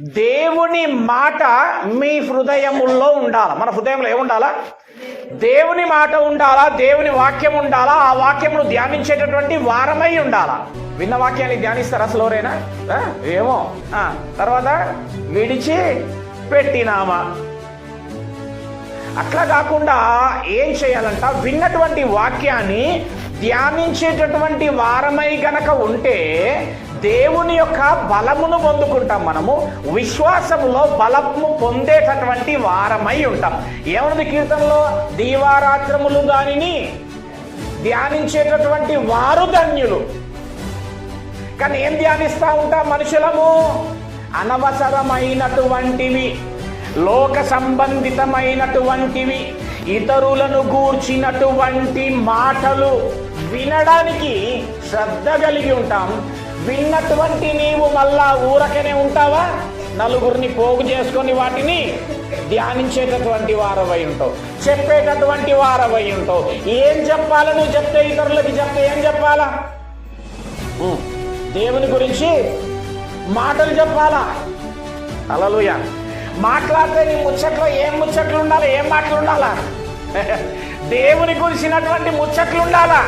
దేవుని మాట మీ హృదయముల్లో ఉండాలా? మన హృదయంలో ఏముండాలా? దేవుని మాట ఉండాలా? దేవుని వాక్యం ఉండాలా? ఆ వాక్యమును ధ్యానించేటటువంటి వారమై ఉండాలా? విన్న వాక్యాన్ని ధ్యానిస్తారు అసలు ఎవరైనా ఏమో. తర్వాత విడిచి పెట్టినామా? అట్లా కాకుండా ఏం చేయాలంట? విన్నటువంటి వాక్యాన్ని ధ్యానించేటటువంటి వారమై గనక ఉంటే దేవుని యొక్క బలమును పొందుకుంటాం మనము. విశ్వాసములో బలము పొందేటటువంటి వారమై ఉంటాం. ఏమన్నది కీర్తనలో? దీవారాత్రములు దానిని ధ్యానించేటటువంటి వారు ధన్యులు. కానీ ఏం ధ్యానిస్తూ ఉంటాం మనుషులము? అనవసరమైనటువంటివి లోక సంబంధితమైనటువంటివి ఇతరులను గూర్చినటువంటి మాటలు వినడానికి శ్రద్ధ కలిగి ఉంటాం. విన్నటువంటి నీవు మళ్ళా ఊరకనే ఉంటావా? నలుగురిని పోగు చేసుకొని వాటిని ధ్యానించేటటువంటి వారవై ఉంటావు. చెప్పేటటువంటి వారవై ఉంటావు. ఏం చెప్పాలా నువ్వు చెప్తే ఇతరులకి చెప్తే ఏం చెప్పాలా? దేవుని గురించి మాటలు చెప్పాలా? అలలుయ. మాట్లాడితే నీ ముచ్చట్లో ఏం ముచ్చట్లు ఉండాలి? ఏం మాటలు ఉండాలా? దేవుని గురించినటువంటి ముచ్చట్లు ఉండాలా?